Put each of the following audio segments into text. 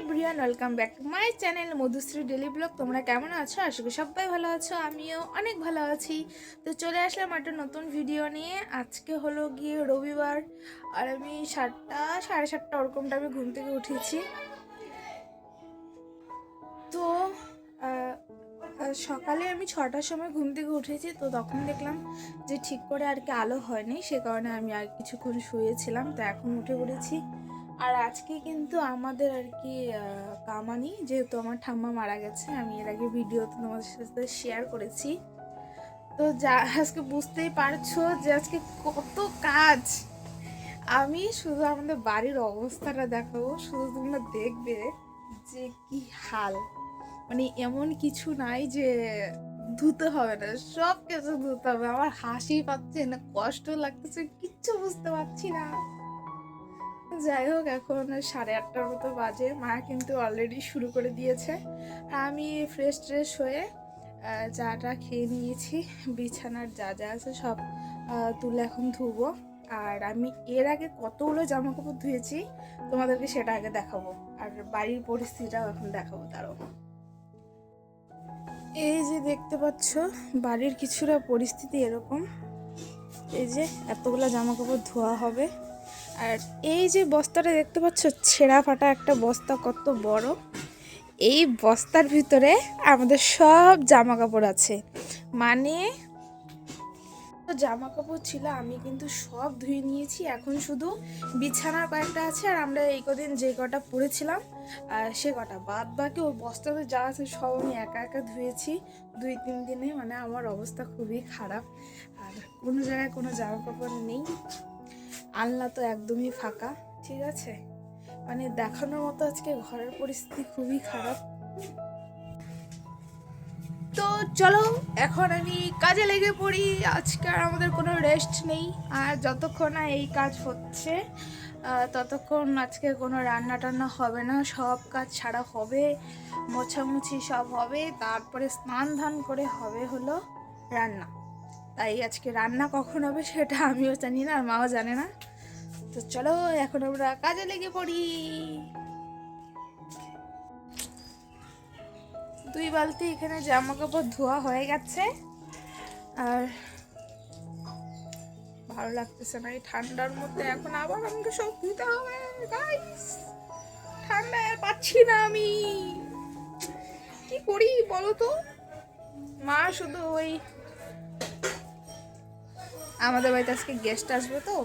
Everyone, welcome back to my channel Madhushree daily vlog. তোমরা কেমন আছো? আশা করি সবাই ভালো আছো, আমিও অনেক ভালো আছি। তো চলে আসলাম একটা নতুন ভিডিও নিয়ে। আজকে হলো গিয়ে রবিবার, আর আমি সাতটা, সাড়ে সাতটা ওরকম টাইমে ঘুম থেকে উঠেছি। তো সকালে আমি ছটার সময় ঘুম থেকে উঠেছি, তো তখন দেখলাম যে ঠিক করে আর কি আলো হয়নি, সে কারণে আমি আর কিছুক্ষণ শুয়েছিলাম, তো এখন উঠে পড়েছি। আর আজকে কিন্তু আমাদের আর কি কামানি, যেহেতু আমার ঠাম্মা মারা গেছে, আমি এর আগে ভিডিওতে তোমাদের সাথে শেয়ার করেছি। তো যা, আজকে বুঝতেই পারছ যে আজকে কত কাজ। আমি শুধু আমাদের বাড়ির অবস্থাটা দেখাবো, শুধু তোমরা দেখবে যে কি হাল। মানে এমন কিছু নাই যে ধুতে হবে না সব কিছু ধুতে হবে। আমার হাসি পাচ্ছে না, কষ্ট লাগতেছে, কিচ্ছু বুঝতে পারছি না। যাই হোক এখন সাড়ে আটটার মতো বাজে। মা কিন্তু অলরেডি শুরু করে দিয়েছে। আমি ফ্রেশ ট্রেশ হয়ে আহ, চাটা খেয়ে নিয়েছি। বিছানার যা যা আছে সব তুলে এখন ধুবো। আর আমি এর আগে কতগুলো জামা কাপড় ধুয়েছি তোমাদেরকে সেটা আগে দেখাবো। আর বাড়ির পরিস্থিতিটাও এখন দেখাবো তারও। এই যে দেখতে পাচ্ছ বাড়ির কিছুটা পরিস্থিতি এরকম। এই যে এতগুলো জামা কাপড় ধোয়া হবে। আর এই যে বস্তাটা দেখতে পাচ্ছ, ছেঁড়া ফাটা একটা বস্তা কত বড়। এই বস্তার ভিতরে আমাদের সব জামা কাপড় আছে। মানে জামা কাপড় ছিল, আমি কিন্তু সব ধুয়ে নিয়েছি। এখন শুধু বিছানার কয়েকটা আছে আর আমরা এই কদিন যে কটা পরেছিলাম আর সে কটা। বাদ বাকি ওই বস্তাতে যা আছে সব আমি একা একা ধুয়েছি। দুই তিন দিনে মানে আমার অবস্থা খুবই খারাপ। আর কোনো জায়গায় কোনো জামা কাপড় নেই। আলনা তো একদমই ফাঁকা, ঠিক আছে? মানে দেখানোর মতো আজকে ঘরের পরিস্থিতি খুবই খারাপ। তো চলো, এখন আমি কাজে লেগে পড়ি, আজকে আর আমাদের কোনো রেস্ট নেই। আর যতক্ষণ না এই কাজ হচ্ছে ততক্ষণ আজকে কোনো রান্না টান্না হবে না, সব কাজ ছাড়া হবে, মোছামুছি সব হবে, তারপরে স্নান ধান করে হবে হলো রান্না। তাই আজকে রান্না কখন হবে সেটা আমিও জানি না, আর মাও জানে না। তো চলো, এখন আমরা কাজে লেগে পড়ি। দুই বালতি এখানে জামা কাপড় ধোয়া হয়ে গেছে। আর ভালো লাগতেছে না এই ঠান্ডার মধ্যে। এখন আবার আমাকে সব ধুতে হবে গাইস ঠান্ডায় আর পাচ্ছি না আমি। কি করি বলো তো? মা শুধু ওই আমাদের বাড়িতে আজকে গেস্ট আসবে তো,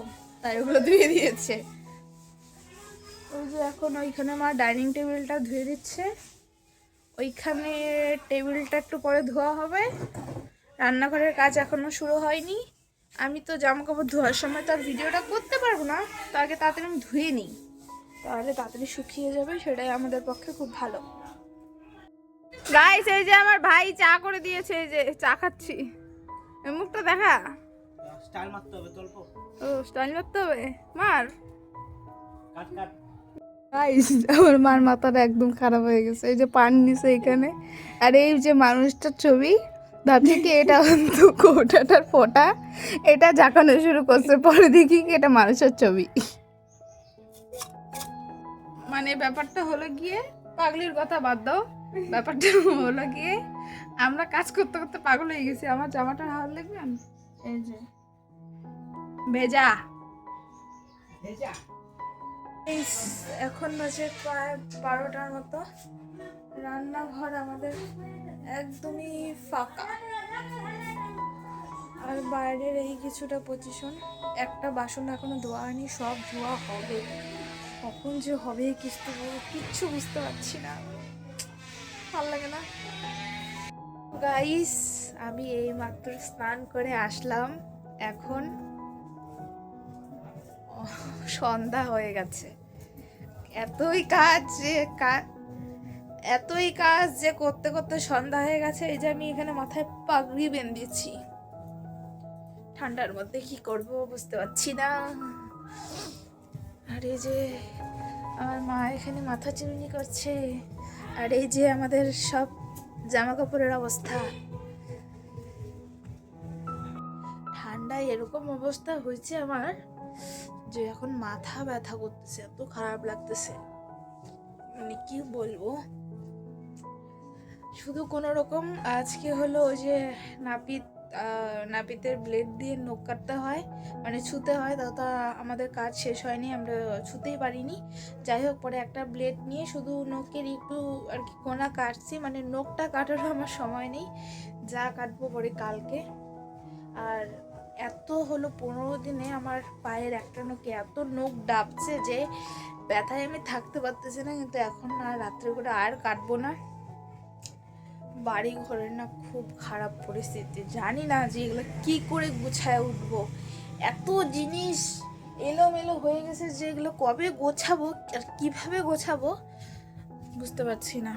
তাই ওগুলো ধুয়ে দিয়েছে। ওই যে এখন ওইখানে মা ডাইনিং টেবিলটা ধুয়ে দিচ্ছে। ওইখানে টেবিলটা একটু পরে ধোয়া হবে। রান্নাঘরের কাজ এখনও শুরু হয়নি। আমি তো জামা কাপড় ধোয়ার সময় তো আর ভিডিওটা করতে পারব না, তো আগে তাড়াতাড়ি আমি ধুয়ে নিই। তাহলে তাড়াতাড়ি শুকিয়ে যাবে, সেটাই আমাদের পক্ষে খুব ভালো। গাইস এই যে আমার ভাই চা করে দিয়েছে, এই যে চা খাচ্ছি। মুখটা দেখা। স্টাইল মারতে হবে তল্প ও স্টাইল মারতে হবে? মার। কাট কাট। গাইস আমার মার মাথাটা একদম খারাপ হয়ে গেছে। এই যে পান নিছে এখানে। আর এই যে মানুষটার ছবি ভাবছি কি এটা তো কোটাটার ফোটা। এটা জাকানো শুরু করছে পরে দেখি কি এটা মানুষের ছবি। মানে ব্যাপারটা হলো গিয়ে পাগলির কথা বাদ দাও। ব্যাপারটা হলো গিয়ে আমরা কাজ করতে করতে পাগল হয়ে গেছি। আমার জামাটা হাত দেখবেন? এই যে। ভেজা। এই এখন বাজে প্রায় বারোটার মতো। রান্নাঘর আমাদের একদমই ফাঁকা। আর বাইরের এই কিছুটা পজিশন একটা বাসন এখনও ধোয়া হয়নি সব ধোয়া হবে। কখন যে হবে কিছু কিচ্ছু বুঝতে পারছি না। ভালো লাগে না। গাইস আমি এই মাত্র স্নান করে আসলাম। এখন সন্ধ্যা হয়ে গেছে। এতই কাজ যে এতই কাজ যে করতে করতে সন্ধ্যা হয়ে গেছে, এই যে আমি এখানে মাথায় পাগড়ি বেঁধেছি। ঠান্ডার মধ্যে কি করব বুঝতে পারছি না। আর এই যে আমার মা এখানে মাথা চিমনি করছে। আর এই যে আমাদের সব জামা কাপড়ের অবস্থা। ঠান্ডায় এরকম অবস্থা হয়েছে আমার। যে এখন মাথা ব্যথা করতেছে, এত খারাপ লাগতেছে। মানে কি বলব? শুধু কোনো রকম আজকে হলো ওই যে নাপিত নাপিতের ব্লেড দিয়ে নখ কাটতে হয় মানে ছুতে হয় তত আমাদের কাজ শেষ হয়নি, আমরা ছুতেই পারিনি। যাই হোক, পরে একটা ব্লেড নিয়ে শুধু নখের একটু আর কি কোনা কাটছি মানে নখটা কাটারও আমার সময় নেই। যা কাটবো পরে কালকে। আর এত হলো পনেরো দিনে আমার পায়ের একটা নখে এত নখ ডাবছে যে ব্যথায় আমি থাকতে পারতেছি না, কিন্তু এখন না, রাত্রে করে আর কাটবো না। বাড়ি ঘরের না খুব খারাপ পরিস্থিতি, জানি না যে এগুলো কী করে গুছায় উঠবো। এত জিনিস এলোমেলো হয়ে গেছে যে এগুলো কবে গোছাবো আর কীভাবে গোছাবো, বুঝতে পারছি না,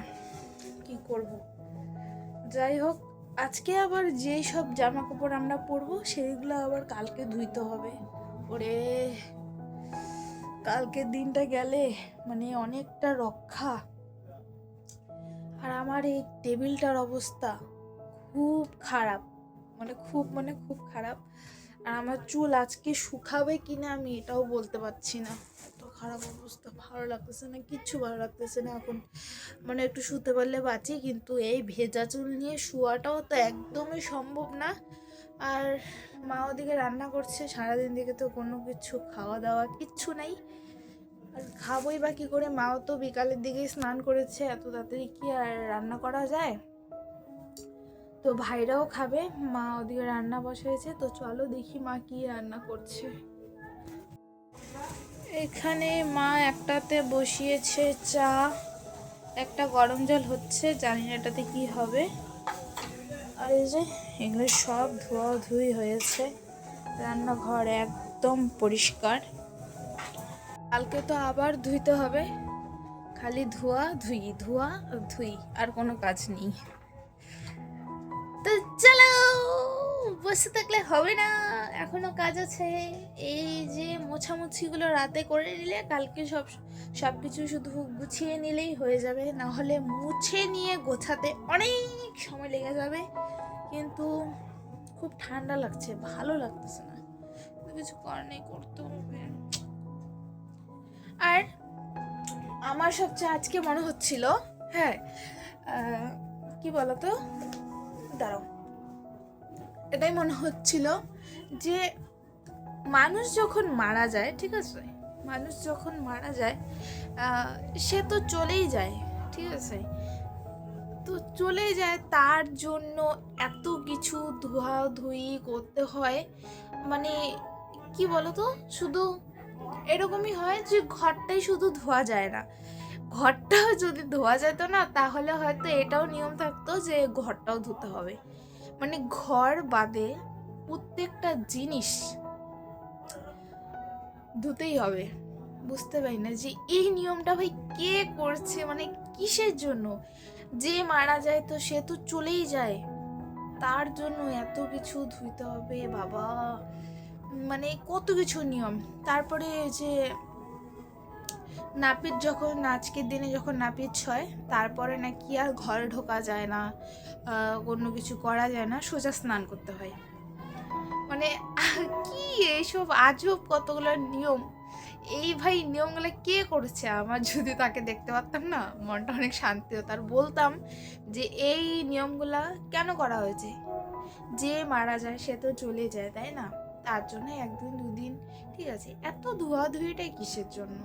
কি করব। যাই হোক আজকে আবার যেই সব জামা কাপড় আমরা পরবো, সেইগুলো আবার কালকে ধুইতে হবে। ওরে, কালকের দিনটা গেলে মানে অনেকটা রক্ষা। আর আমার এই টেবিলটার অবস্থা খুব খারাপ মানে খুব মানে খুব খারাপ। আর আমার চুল আজকে শুকাবে কিনা আমি এটাও বলতে পারছি না। খারাপ অবস্থা, ভালো লাগতেছে না, কিচ্ছু ভালো লাগতেছে না। এখন মানে একটু শুতে পারলে বাঁচি, কিন্তু এই ভেজা চুল নিয়ে শোয়াটাও তো একদমই সম্ভব না। আর মা ওদিকে রান্না করছে, সারাদিন দিকে তো কোনো কিছু খাওয়া দাওয়া কিচ্ছু নাই। আর খাবোই বা কী করে, মাও তো বিকালের দিকেই স্নান করেছে, এত তাড়াতাড়ি কি আর রান্না করা যায়? তো ভাইরাও খাবে, মা ওদিকে রান্না বসিয়েছে তো চলো দেখি মা কি রান্না করছে। এখানে মা একটাতে বসিয়েছে চা, একটা গরম জল হচ্ছে, জানি না এটাতে কি হবে। আর এই যে, এগুলো সব ধোয়া ধুই হয়েছে। রান্নাঘর একদম পরিষ্কার। কালকে তো আবার ধুইতে হবে। খালি ধোয়া, ধুই ধোয়া, ধুই, আর কোনো কাজ নেই। তো চলো, বসে থাকলে হবে না। এখনও কাজ আছে। এই যে মোছামুছিগুলো রাতে করে নিলে কালকে সব সব কিছু শুধু গুছিয়ে নিলেই হয়ে যাবে। না হলে মুছে নিয়ে গোছাতে অনেক সময় লেগে যাবে। কিন্তু খুব ঠান্ডা লাগছে, ভালো লাগতেছে না। কিছু নেই করতে হবে। আর আমার সবচেয়ে আজকে মনে হচ্ছিল হ্যাঁ কি বলতো? দাঁড়াও। এটাই মনে হচ্ছিল যে মানুষ যখন মারা যায়, ঠিক আছে? মানুষ যখন মারা যায় সে তো চলেই যায়, ঠিক আছে? তো চলে যায়, তার জন্য এত কিছু ধোয়াধুয়ি করতে হয়। মানে কি বলতো? শুধু এরকমই হয় যে ঘরটাই শুধু ধোয়া যায় না। ঘরটাও যদি ধোয়া যেত না, তাহলে হয়তো এটাও নিয়ম থাকতো যে ঘরটাও ধুতে হবে। মানে ঘর বাদে প্রত্যেকটা জিনিস ধুতেই হবে। বুঝতে পারি না যে এই নিয়মটা ভাই কে করছে? মানে কিসের জন্য? যে মারা যায় তো সে তো চলেই যায়। তার জন্য এত কিছু ধুইতে হবে, বাবা। মানে কত কিছু নিয়ম। তারপরে যে নাপিত যখন আজকের দিনে যখন নাপিত ছয় তারপরে নাকি আর ঘরে ঢোকা যায় না অন্য কিছু করা যায় না, সোজা স্নান করতে হয়। মানে কি এইসব আজব কতগুলো নিয়ম। এই ভাই নিয়মগুলো কে করেছে? আমার যদি তাকে দেখতে পারতাম না, মনটা অনেক শান্তি হতো। আর বলতাম যে, এই নিয়মগুলা কেন করা হয়েছে? যে মারা যায়, সে তো চলে যায়, তাই না? তার জন্য একদিন, দুদিন, ঠিক আছে, এত ধোয়াধুয়িটাই কিসের জন্য?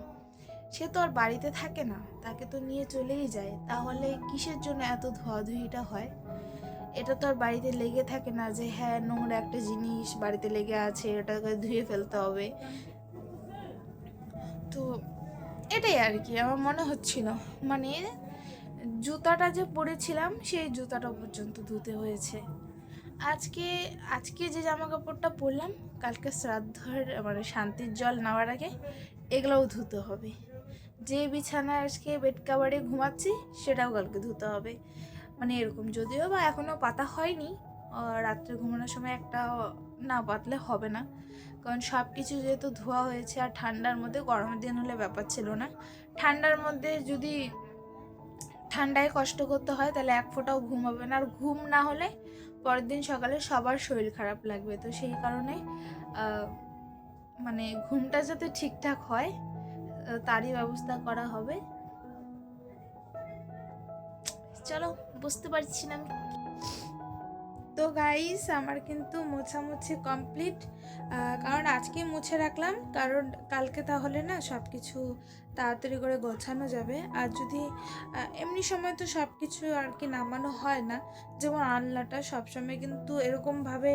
সে তো আর বাড়িতে থাকে না, তাকে তো নিয়ে চলেই যায়। তাহলে কিসের জন্য এত ধোয়াধুয়িটা হয়? এটা তো আর বাড়িতে লেগে থাকে না যে হ্যাঁ নোংরা একটা জিনিস বাড়িতে লেগে আছে ওটাকে ধুয়ে ফেলতে হবে। তো এটাই আর কি, আমার মনে হচ্ছিল। মানে জুতাটা যে পরেছিলাম, সেই জুতাটা পর্যন্ত ধুতে হয়েছে। আজকে আজকে যে জামা কাপড়টা পরলাম, কালকে শ্রাদ্ধের মানে শান্তির জল নেওয়ার আগে, এগুলোও ধুতে হবে। যে বিছানায় আজকে বেড কাভারে ঘুমাচ্ছি, সেটাও কালকে ধুতে হবে। মানে এরকম যদিও বা এখনও পাতা হয়নি রাত্রে ঘুমানোর সময় একটা না পাতলে হবে না। কারণ সব কিছু যেহেতু ধোয়া হয়েছে আর ঠান্ডার মধ্যে গরমের দিন হলে ব্যাপার ছিল না। ঠান্ডার মধ্যে যদি ঠান্ডায় কষ্ট করতে হয়, তাহলে এক ফোঁটাও ঘুম হবে না। আর ঘুম না হলে পরের দিন সকালে সবার শরীর খারাপ লাগবে। তো সেই কারণে মানে ঘুমটা যাতে ঠিকঠাক হয় তারই ব্যবস্থা করা হবে। চলো, বুঝতে পারছি না তো গাইস আমার কিন্তু মোছামুছি কমপ্লিট কারণ আজকে মুছে রাখলাম, কারণ কালকে তাহলে না সব কিছু তাড়াতাড়ি করে গোছানো যাবে। আর যদি এমনি সময় তো সব কিছু আর কি নামানো হয় না, যেমন আনলাটা সবসময় কিন্তু এরকমভাবে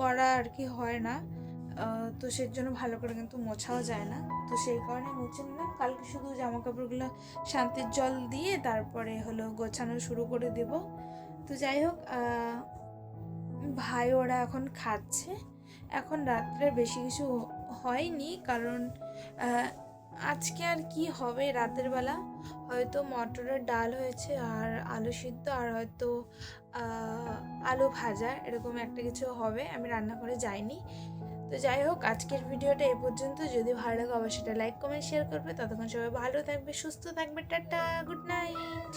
করা আর কি হয় না। তো সেই জন্য ভালো করে কিন্তু মোছাও যায় না। তো সেই কারণে মুছে নিলাম। কালকে শুধু জামা কাপড়গুলো শান্তির জল দিয়ে তারপরে হলো গোছানো শুরু করে দেব। তো যাই হোক ভাই ওরা এখন খাচ্ছে। এখন রাত্রে বেশি কিছু হয়নি কারণ আজকে আর কি হবে রাতের বেলা? হয়তো মটরের ডাল হয়েছে আর আলু সিদ্ধ আর হয়তো আলু ভাজা, এরকম একটা কিছু হবে। আমি রান্না করে যাইনি। তো যাই হোক, আজকের ভিডিওটা এ পর্যন্ত। যদি ভালো লাগে, অবশ্যই লাইক কমেন্ট শেয়ার করবে। ততক্ষণ সবাই ভালো থাকবে, সুস্থ থাকবে। Tata good night